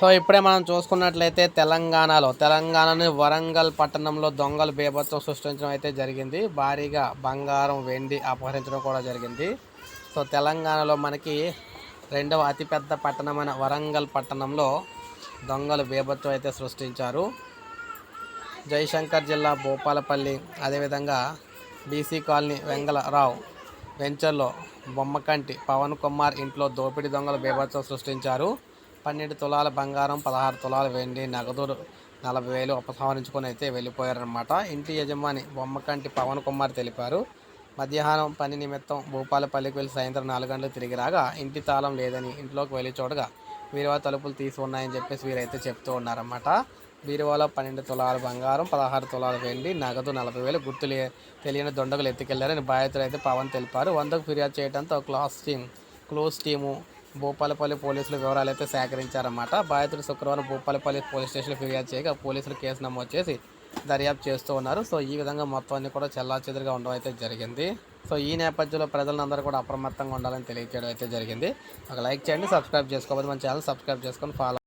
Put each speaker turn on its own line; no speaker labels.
So ఇప్పుడే మనం చూసుకున్నట్లయితే తెలంగాణలో తెలంగాణని వరంగల్ పట్టణంలో దొంగలు బీభత్సం సృష్టించడం అయితే జరిగింది. భారీగా బంగారం వెండి అపహరించడం కూడా జరిగింది. సో తెలంగాణలో మనకి రెండవ అతిపెద్ద పట్టణమైన వరంగల్ పట్టణంలో దొంగలు బీభత్సం అయితే సృష్టించారు. జయశంకర్ జిల్లా భూపాలపల్లి అదేవిధంగా బీసీ కాలనీ వెంగళరావు వెంచర్లో బొమ్మకంటి పవన్ కుమార్ ఇంట్లో దోపిడీ దొంగలు బీభత్సం సృష్టించారు. పన్నెండు తులాల బంగారం పదహారు తులాల వెండి నగదు నలభై వేలు ఉపసంహరించుకొని అయితే వెళ్ళిపోయారనమాట ఇంటి యజమాని బొమ్మకంటి పవన్ కుమార్ తెలిపారు. మధ్యాహ్నం పని నిమిత్తం భూపాలపల్లికి వెళ్ళి సాయంత్రం నాలుగు గంటలకు తిరిగి రాగా ఇంటి తాళం లేదని ఇంట్లోకి వెళ్ళి చూడగా బీరువా తలుపులు తీసి ఉన్నాయని చెప్పేసి వీరైతే చెప్తూ ఉన్నారన్నమాట. బీరువాలో పన్నెండు తులాల బంగారం పదహారు తులాల వెండి నగదు నలభై వేలు గుర్తులు తెలియని దొండకులు ఎత్తుకెళ్ళారని బాధితులు అయితే పవన్ తెలిపారు. వందకు ఫిర్యాదు చేయడంతో clues team clues team Bhupalpally పోలీసులు వివరాలు అయితే సేకరించారన్నమాట. బాధితుడు శుక్రవారం భూపాలపల్లి పోలీస్ స్టేషన్లో ఫిర్యాదు చేయగా పోలీసులు కేసు నమోదు చేసి దర్యాప్తు చేస్తూ ఉన్నారు. సో ఈ విధంగా మొత్తం అన్ని కూడా చెల్లాచెదురుగా ఉండడం అయితే జరిగింది. సో ఈ నేపథ్యంలో ప్రజలందరూ కూడా అప్రమత్తంగా ఉండాలని తెలియజేయడం అయితే జరిగింది. ఒక లైక్ చేయండి సబ్స్క్రైబ్ చేసుకోకపోతే మన ఛానల్ సబ్స్క్రైబ్ చేసుకొని ఫాలో